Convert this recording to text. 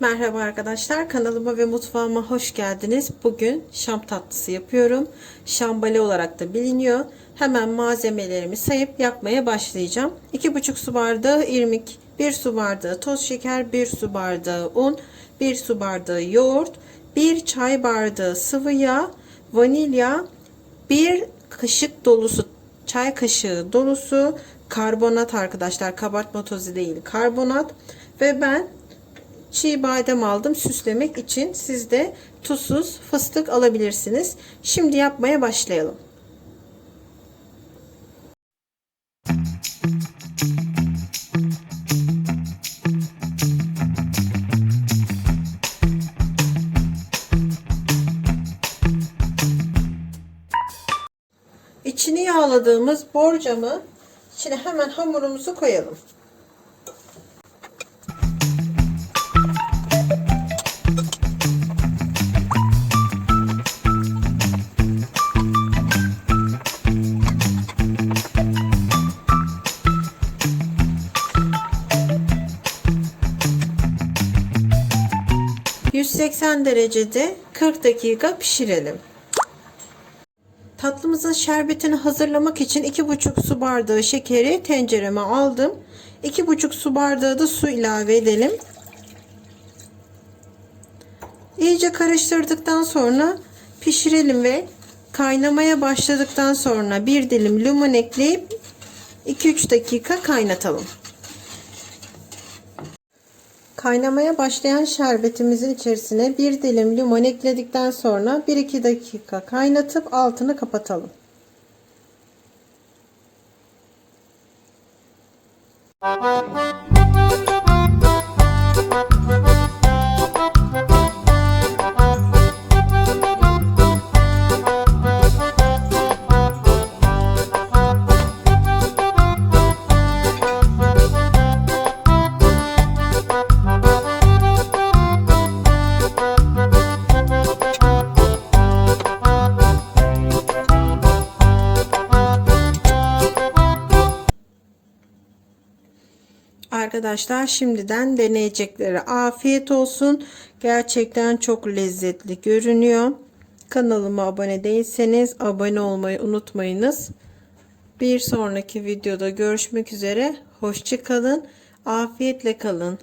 Merhaba arkadaşlar kanalıma ve mutfağıma hoş geldiniz. Bugün şam tatlısı yapıyorum. Şambale olarak da biliniyor. Hemen malzemelerimi sayıp yapmaya başlayacağım. 2,5 su bardağı irmik, 1 su bardağı toz şeker, 1 su bardağı un, 1 su bardağı yoğurt, 1 çay bardağı sıvı yağ, vanilya, 1 kaşık dolusu çay kaşığı dolusu karbonat arkadaşlar kabartma tozu değil karbonat ve ben çiğ badem aldım süslemek için. Siz de tuzsuz fıstık alabilirsiniz. Şimdi yapmaya başlayalım. İçini yağladığımız borcamı içine hemen hamurumuzu koyalım. ...180 derecede 40 dakika pişirelim. Tatlımızın şerbetini hazırlamak için 2,5 su bardağı şekeri tencereme aldım. 2,5 su bardağı da su ilave edelim. İyice karıştırdıktan sonra pişirelim ve kaynamaya başladıktan sonra bir dilim limon ekleyip 2-3 dakika kaynatalım. Kaynamaya başlayan şerbetimizin içerisine bir dilim limon ekledikten sonra 1-2 dakika kaynatıp altını kapatalım. Arkadaşlar şimdiden deneyeceklere afiyet olsun. Gerçekten çok lezzetli görünüyor. Kanalıma abone değilseniz abone olmayı unutmayınız. Bir sonraki videoda görüşmek üzere. Hoşçakalın. Afiyetle kalın.